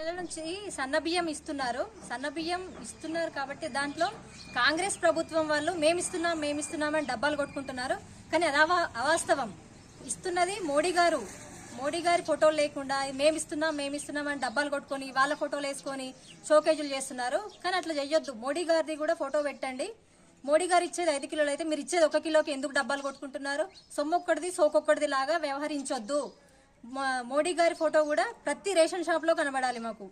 నెల నుంచి సన్న బియ్యం ఇస్తున్నారు. సన్న బియ్యం ఇస్తున్నారు కాబట్టి దాంట్లో కాంగ్రెస్ ప్రభుత్వం వాళ్ళు మేమిస్తున్నాం మేమిస్తున్నామని డబ్బాలు కొట్టుకుంటున్నారు. కానీ అది అవా అవాస్తవం. ఇస్తున్నది మోడీ గారు. మోడీ గారి ఫోటోలు లేకుండా మేమిస్తున్నాం మేమిస్తున్నాం అని డబ్బాలు కొట్టుకొని వాళ్ళ ఫోటోలు వేసుకొని షోకేజులు చేస్తున్నారు. కానీ అట్లా చెయ్యొద్దు. మోడీ గారిది కూడా ఫోటో పెట్టండి. మోడీ గారు ఇచ్చేది ఐదు కిలోలు అయితే మీరు ఇచ్చేది ఒక కిలోకి ఎందుకు డబ్బాలు కొట్టుకుంటున్నారు? సొమ్ము ఒక్కడిది సోకొక్కడిది లాగా వ్యవహరించొద్దు. మోడీ గారి ఫోటో కూడా ప్రతి రేషన్ షాప్లో కనబడాలి మాకు.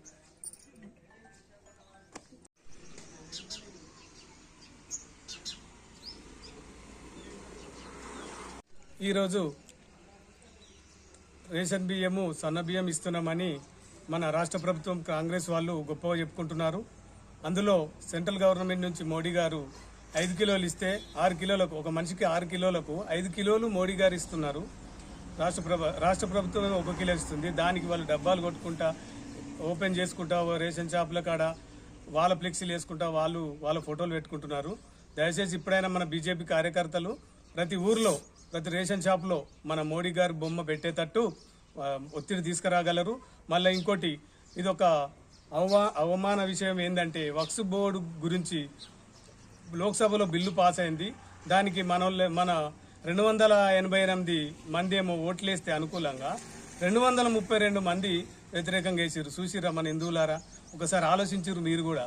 ఈరోజు రేషన్ బియ్యము సన్న బియ్యం ఇస్తున్నామని మన రాష్ట్ర ప్రభుత్వం కాంగ్రెస్ వాళ్ళు గొప్పగా చెప్పుకుంటున్నారు. అందులో సెంట్రల్ గవర్నమెంట్ నుంచి మోడీ గారు ఐదు కిలోలు ఇస్తే ఆరు కిలోలకు ఒక మనిషికి ఆరు కిలోలకు ఐదు కిలోలు మోడీ గారు ఇస్తున్నారు. రాష్ట్ర ప్రభ రాష్ట్ర ప్రభుత్వం ఒక దానికి వాళ్ళు డబ్బాలు కొట్టుకుంటా ఓపెన్ చేసుకుంటా రేషన్ షాపుల కాడ వాళ్ళ ఫ్లెక్సీలు వేసుకుంటా వాళ్ళు వాళ్ళ ఫోటోలు పెట్టుకుంటున్నారు. దయచేసి ఇప్పుడైనా మన బీజేపీ కార్యకర్తలు ప్రతి ఊర్లో ప్రతి రేషన్ షాప్లో మన మోడీ గారు బొమ్మ పెట్టేటట్టు ఒత్తిడి తీసుకురాగలరు. మళ్ళీ ఇంకోటి ఇది ఒక అవమా అవమాన విషయం ఏంటంటే వక్స్ బోర్డు గురించి లోక్సభలో బిల్లు పాస్ అయింది దానికి మన మన రెండు వందల ఎనభై ఎనిమిది మంది ఏమో ఓట్లేస్తే అనుకూలంగా రెండు వందల ముప్పై రెండు మంది వ్యతిరేకంగా వేసారు చూసిరా మన హిందువులారా? ఒకసారి ఆలోచించారు మీరు కూడా.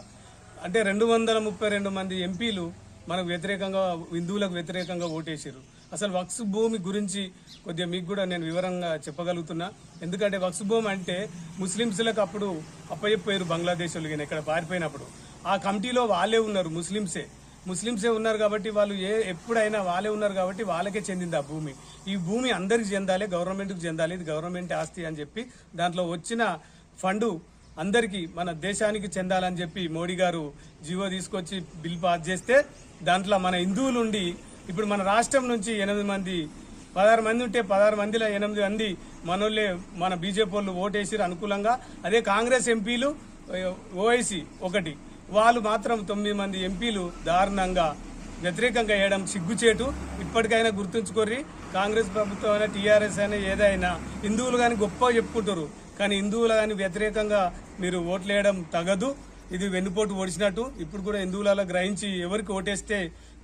అంటే రెండు వందల ముప్పై రెండు మంది ఎంపీలు మనకు వ్యతిరేకంగా హిందువులకు వ్యతిరేకంగా ఓటేసారు అసలు వక్స్ భూమి గురించి కొద్దిగా మీకు కూడా నేను వివరంగా చెప్పగలుగుతున్నా. ఎందుకంటే వక్స్ భూమి అంటే ముస్లింస్లకు అప్పుడు అప్పయ్యపోయారు బంగ్లాదేశ్ వాళ్ళు ఇక్కడ పారిపోయినప్పుడు. ఆ కమిటీలో వాళ్ళే ఉన్నారు ముస్లింసే ముస్లింసే ఉన్నారు కాబట్టి వాళ్ళు ఏ ఎప్పుడైనా వాళ్ళే ఉన్నారు కాబట్టి వాళ్ళకే చెందింది ఆ భూమి. ఈ భూమి అందరికి చెందాలి గవర్నమెంట్కి చెందాలి ఇది గవర్నమెంట్ ఆస్తి అని చెప్పి దాంట్లో వచ్చిన ఫండు అందరికీ మన దేశానికి చెందాలని చెప్పి మోడీ గారు జీవో తీసుకొచ్చి బిల్ పాస్ చేస్తే దాంట్లో మన హిందువులు ఉండి ఇప్పుడు మన రాష్ట్రం నుంచి ఎనిమిది మంది పదహారు మంది ఉంటే పదహారు మందిలో ఎనిమిది మంది మనోళ్ళే మన బీజేపీ వాళ్ళు ఓటేసిరు అనుకూలంగా. అదే కాంగ్రెస్ ఎంపీలు ఓఐసీ ఒకటి. వాళ్ళు మాత్రం తొమ్మిది మంది ఎంపీలు దారుణంగా వ్యతిరేకంగా వేయడం సిగ్గుచేటు. ఇప్పటికైనా గుర్తుంచుకోర్రి కాంగ్రెస్ ప్రభుత్వం అయినా టీఆర్ఎస్ అయినా ఏదైనా హిందువులు కానీ గొప్ప చెప్పుకుంటారు. కానీ హిందువులు కానీ వ్యతిరేకంగా మీరు ఓట్లు వేయడం తగదు. ఇది వెన్నుపోటు ఓడిచినట్టు. ఇప్పుడు కూడా హిందువులలో గ్రహించి ఎవరికి ఓటేస్తే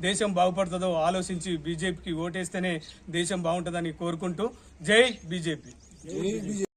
దేశం బాగుపడుతుందో ఆలోచించి బీజేపీకి ఓటేస్తేనే దేశం బాగుంటుందని కోరుకుంటూ. జై బీజేపీ.